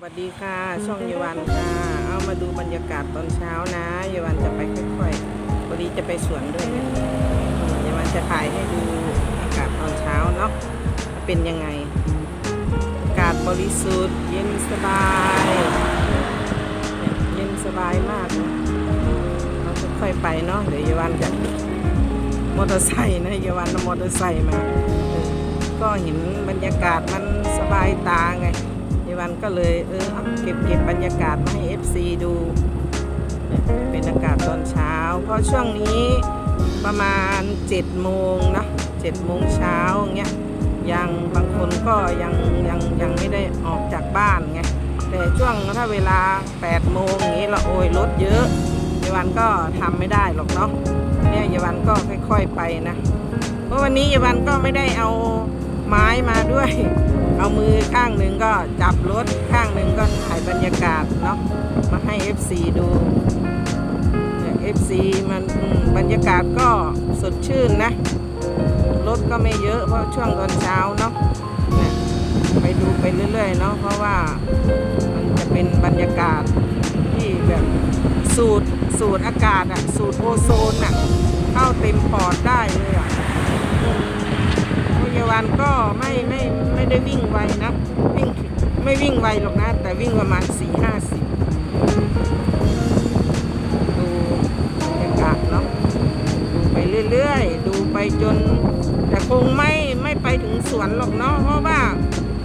สวัสดีค่ะ ช่องเยาวันค่ะ เอามาดูบรรยากาศตอนเช้านะเยาวันจะไปค่อยๆวันนี้จะไปสวนด้วยนะเยาวันจะถ่ายให้ดูอากาศตอนเช้าเนาะเป็นยังไง อากาศบริสุทธิ์ เย็นสบาย เย็นสบายมากนะเราค่อยๆไปเนาะเดี๋ยวเยาวันจะมอเตอร์ไซค์นะเยาวันมอเตอร์ไซค์มาก็เห็นบรรยากาศมันสบายตาไง วันก็เลยเออเก็บเก็บบรรยากาศมาให้ FC ดูเนี่ยเป็นอากาศตอนเช้า เพราะช่วงนี้ประมาณ7โมงนะ7โมงเช้าอย่างเงี้ยยังบางคนก็ยังยังยังไม่ได้ออกจากบ้านไงแต่ช่วงถ้าเวลา8โมงอย่างนี้เราโอ้ยรถเยอะยาวันก็ทำไม่ได้หรอกเนาะเนี่ยยาวันก็ค่อย ๆไปนะเพราะวันนี้ยายวันก็ไม่ได้เอา ไม้มาด้วย เอามือข้างหนึ่งก็จับรถข้างหนึ่งก็ถ่ายบรรยากาศเนาะมาให้ FC ดูเนี่ย FC มันบรรยากาศก็สดชื่นนะรถก็ไม่เยอะเพราะช่วงตอนเช้าเนาะเนี่ยไปดูไปเรื่อยๆเนาะเพราะว่ามันจะเป็นบรรยากาศที่แบบสูดสูดอากาศอะสูดโอโซนอะเข้าเต็มปอดได้เลยอะพยาวันก็ ได้วิ่งไวนะวิ่งไม่วิ่งไวหรอกนะ แต่วิ่งประมาณสี่ห้าสิบดูบรรยากาศเนาะดูไปเรื่อยๆ ดูไปจน แต่คงไม่ไม่ไปถึงสวนหรอกเนาะเพราะว่า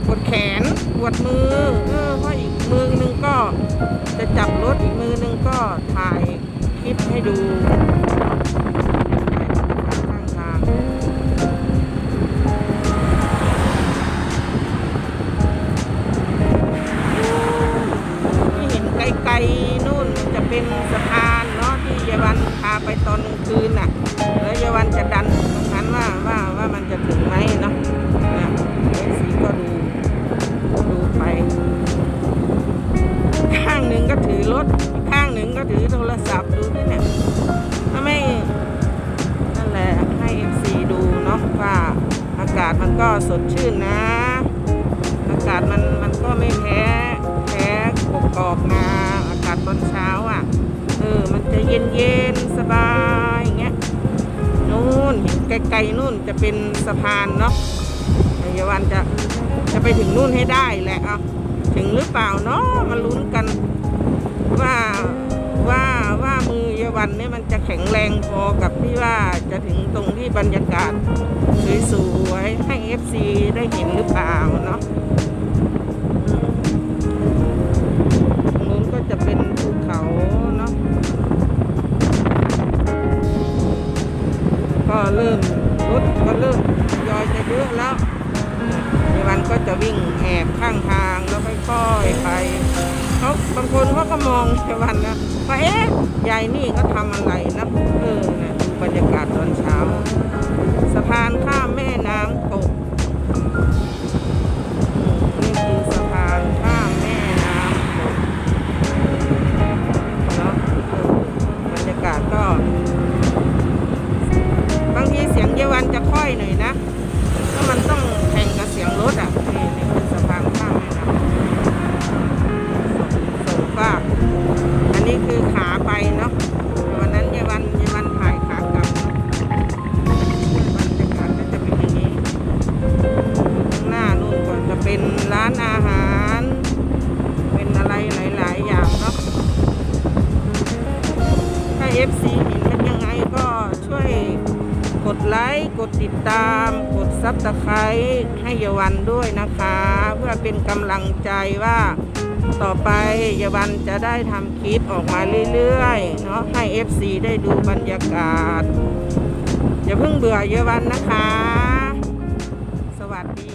ปวดแขนปวดมือเออเพราะอีกมือนึงก็จะจับรถอีกมือนึงก็ถ่ายคลิปให้ดู ไปตอนกลางคืนน่ะแล้วเยาวันจะดันตรงนั้นว่าว่าว่ามันจะถึงไหมเนาะนะเอซีก็ดูดูไป ข้างหนึ่งก็ถือรถ ข้างหนึ่งก็ถือโทรศัพท์ดูที่เนี่ยถ้าไม่นั่นแหละให้เอฟซีดูเนาะว่าอากาศมันก็สดชื่นนะ อากาศมัน ไกลๆนู่นจะเป็นสะพานเนาะเยวยาวันจะจะไปถึงนู่นให้ได้แหละเอาถึงหรือเปล่าเนาะมาลุ้นกันว่าว่าว่ามือยาวันเนี่ยมันจะแข็งแรงพอกับที่ว่าจะถึงตรงที่บรรยากาศสวยๆให้ FC ได้เห็นหรือเปล่าเนาะ เริ่มรถก็เริ่มยอยจะเยอะแล้วมันก็จะวิ่งแอบข้างทางแล้วค่อยๆไปเขาบางคนเขาก็มองในวันนะว่าเอ๊ะยายนี่ก็ทำอะไรนะ อยหน่อยนะถ้ามันต้องแข่งกับเสียงรถอะนี่นี่คือสะพานข้ามแม่น้ำสองฝากอันนี้คือขาไปเนาะวันนั้นยายวันยายวันถ่ายขากลับเนาะบรรยากาศก็จะเป็นอย่างนี้ข้างหน้านู่นก็จะเป็นร้านอาหาร เป็นอะไรหลาย ๆ อย่างเนาะถ้า FC ดติดตาม กดซับสไครต์ให้เยาวันด้วยนะคะ เพื่อเป็นกำลังใจว่าต่อไปเยาวันจะได้ทำคลิปออกมาเรื่อยๆเนาะให้ FC ได้ดูบรรยากาศ อย่าเพิ่งเบื่อเยาวันนะคะ สวัสดี